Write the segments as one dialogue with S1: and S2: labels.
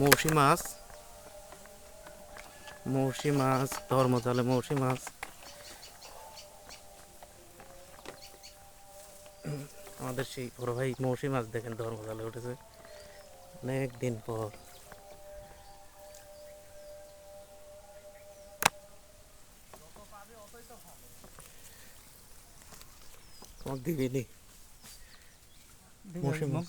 S1: মৌসি মাছ। মৌসি মাছ ধর্মজালে মৌসি মাছ। আমাদের সেই বড় ভাই মৌসি মাছ দেখেন ধর্মজালে উঠেছে। অনেক দিন পর। তোমাকে দিবিনি। মৌসুমী মাছ।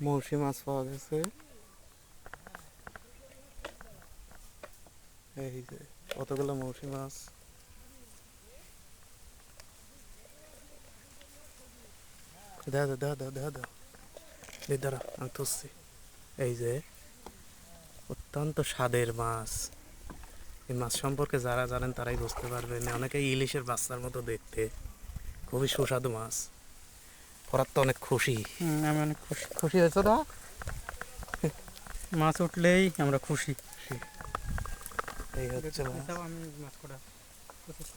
S1: মৌসি মাছ পাওয়া গেছে। এই যে, কতগুলো মৌসি মাছ? দেখা দাও এই দাঁড়া আমি তুলছি। এই যে, অত্যন্ত স্বাদের মাছ। এই মাছ সম্পর্কে যারা জানেন তারাই বুঝতে পারবেন। অনেকে ইলিশের বাচ্চার মতো দেখতে। খুবই সুস্বাদু মাছ। তো অনেক খুশি।
S2: আমি অনেক খুশি।
S1: খুশি হয়েছো না
S2: মাছ উঠলেই আমরা খুশি।
S1: এই হচ্ছে
S2: আমি মাছ করা। প্রসেস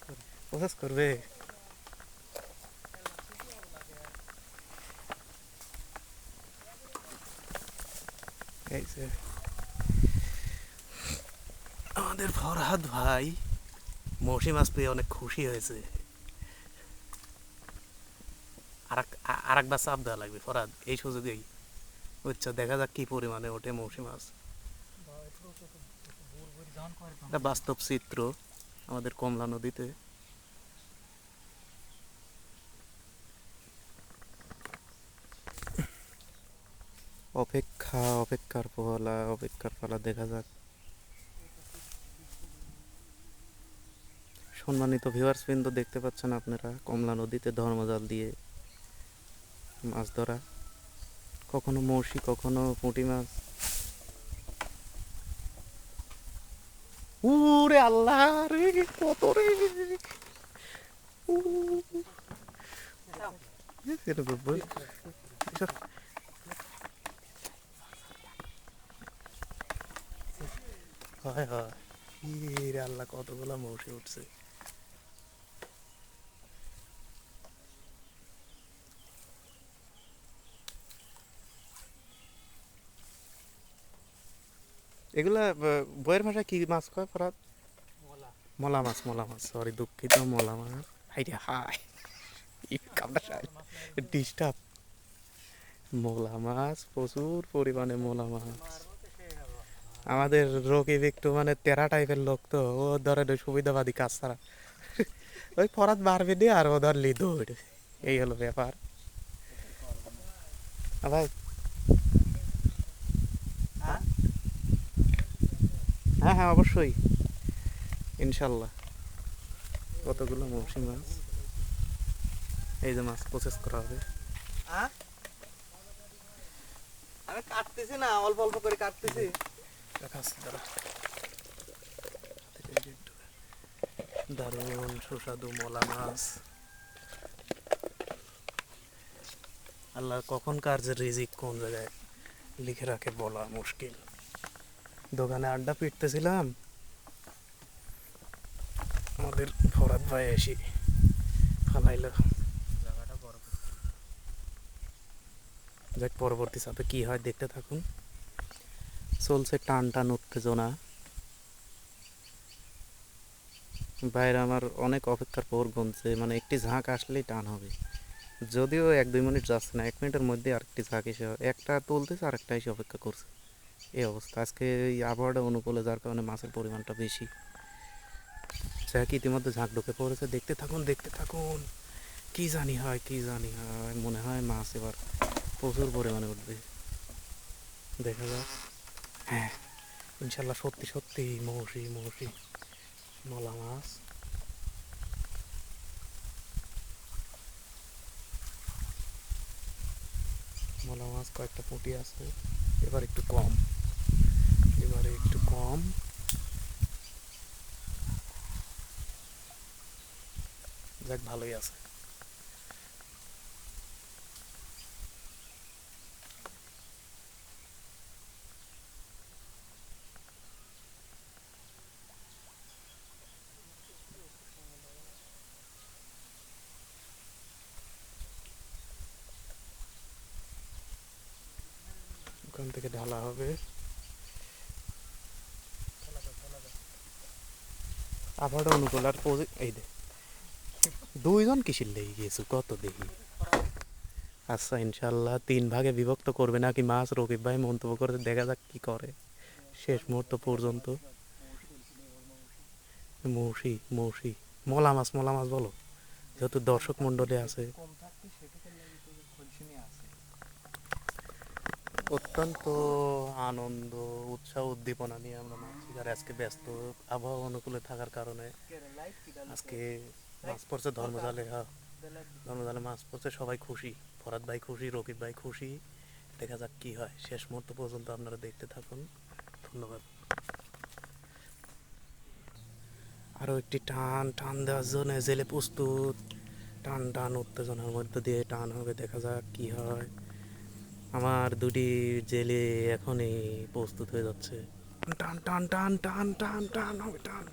S1: প্রসেস করবে? এই যে। আমাদের ফরহাদ ভাই মৌসি মাছ পেয়ে অনেক খুশি হয়েছে। আর একবার চাপ দেওয়া লাগবে। ফরহাদ এই সুযোগেই বুঝছ? দেখা যাক কি পরিমাণে ওঠে মৌসি মাছ। এটা বাস্তব চিত্র আমাদের কমলা নদীতে। অপেক্ষা, অপেক্ষার ফলা অপেক্ষার ফলা, দেখা যাক। সম্মানিত ভিউয়ার্স বৃন্দ দেখতে পাচ্ছেন আপনারা কমলা নদীতে ধর্মজাল দিয়ে মাছ ধরা, কখনো মৌসি, কখনো পুঁটি মাছ। উরে আল্লাহ রে, কত রে। হয় হয় আল্লাহ, কতগুলা মৌসি উঠছে। এগুলা বইয়ের ভাষায় কি মাছ কয় ফরাত? মলা মাছ মলা মাছ সরি দুঃখিত, মলা মাছ। হাইরে হাই। ডিস্টার্ব মোলা মাছ, প্রচুর পরিমাণে মোলা মাছ। আমাদের রকিব একটু মানে তেরা টাইপের লোক তো, ও ধরে সুবিধাবাদী কাজ ছাড়া। ওই ফরাত বাড়বে দিয়ে আর ও ধর লি দৌড় এই হলো ব্যাপার। ভাই হ্যাঁ হ্যাঁ অবশ্যই। ইনশাল্লাহ। কতগুলো মৌসুমি মাছ? এই যে মাছ প্রসেস করা হবে।
S3: আমি কাটতেছি না অল্প অল্প করে কাটতেছি।
S1: দারুণ সুস্বাদু মলা মাছ। আল্লাহ কখনকার যে রিজিক কোন জায়গায় লিখে রাখে বলা মুশকিল। দোকানে আড্ডা পিটতেছিলাম। আমাদের ফরাদ ভাই এসে ফালাইলো। যাক পরবর্তী সাথে কি হয় দেখতে থাকুন। চলছে টান টান উত্তেজনা। বাইরে আমার অনেক অপেক্ষার পর গুনছে মানে একটি ঝাঁক আসলেই টান হবে। যদিও এক দুই মিনিট যাচ্ছে না এক মিনিটের মধ্যে আরেকটি ঝাঁক এসে একটা তুলতেছে আরেকটা এসে অপেক্ষা করছে। এই অবস্থা। আজকে এই আবহাওয়াটা অনুকূলে যার কারণে মাছের পরিমাণটা বেশি। ঝাঁক ইতিমধ্যে ঝাঁক ঢুকে পড়েছে। দেখতে থাকুন দেখতে থাকুন। কি জানি হয়, কি জানি হয়। মনে হয় মাছ এবার প্রচুর পরিমাণে উঠবে। দেখা যাক। হ্যাঁ ইনশাল্লাহ সত্যি সত্যি মৌসি মৌসি মলা মাছ। মলা মাছ কয়েকটা পুঁটি আছে। এবার একটু কম। এবারে একটু কম। যাক ভালোই আছে। ওখান থেকে ঢালা হবে। আবারও অনুকূল, আর এই দে। দুইজন কিসির লেগে গিয়েছে? কত দেখি। আচ্ছা ইনশাল্লাহ তিন ভাগে বিভক্ত করবে নাকি মাছ? রকিব ভাই মন্তব্য করে দেখা যাক কি করে। শেষ মুহূর্ত পর্যন্ত। মৌসি মৌসি। মলা মাছ মলা মাছ বলো। যেহেতু দর্শক মন্ডলী আছে
S3: কম থাকতে সেটুকু লাগে তো খুলছি নিয়ে আসে
S1: অত্যন্ত আনন্দ, উৎসাহ, উদ্দীপনা নিয়ে আমরা মাছ শিকার আজকে ব্যস্ত আবহাওয়া অনুকূলে থাকার কারণে আজকে মাছ পড়ছে ধর্মজালে হ্যাঁ। ধর্মজালে মাছ পড়ছে, সবাই খুশি। ফরাদ ভাই খুশি, রকিব ভাই খুশি। দেখা যাক কি হয়। শেষ মুহূর্ত পর্যন্ত আপনারা দেখতে থাকুন। ধন্যবাদ। আরও একটি টান টান দেওয়ার জন্য জেলে প্রস্তুত। টান টান, উত্তেজনার মধ্যে দিয়ে টান হবে, দেখা যাক কি হয়। আমার দুটি জেলে এখনই প্রস্তুত হয়ে যাচ্ছে। টান টান টান টান টান টান হবে টান।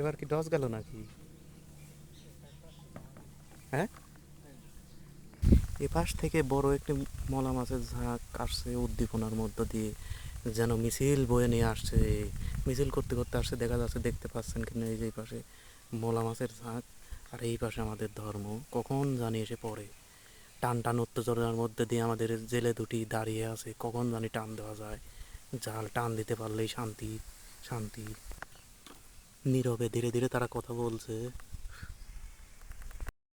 S1: এবার কি ডস গেল নাকি? হ্যাঁ? এপাশ থেকে বড় একটি মলা মাছের ঝাঁক আসছে উদ্দীপনার মধ্য দিয়ে যেন মিছিল বয়ে নিয়ে আসছে। মিছিল করতে করতে আসছে দেখা যাচ্ছে দেখতে পাচ্ছেন কিনা এই যে পাশে মলা মাছের ঝাঁক। আর এই পাশে আমাদের ধর্ম, কখন জানি এসে পড়ে। টান টান উত্তেজনার মধ্যে দিয়ে আমাদের জেলে দুটি দাঁড়িয়ে আছে, কখন জানি টান দেওয়া যায়। জাল টান দিতে পারলেই শান্তি শান্তি। নীরবে ধীরে ধীরে তারা কথা বলছে।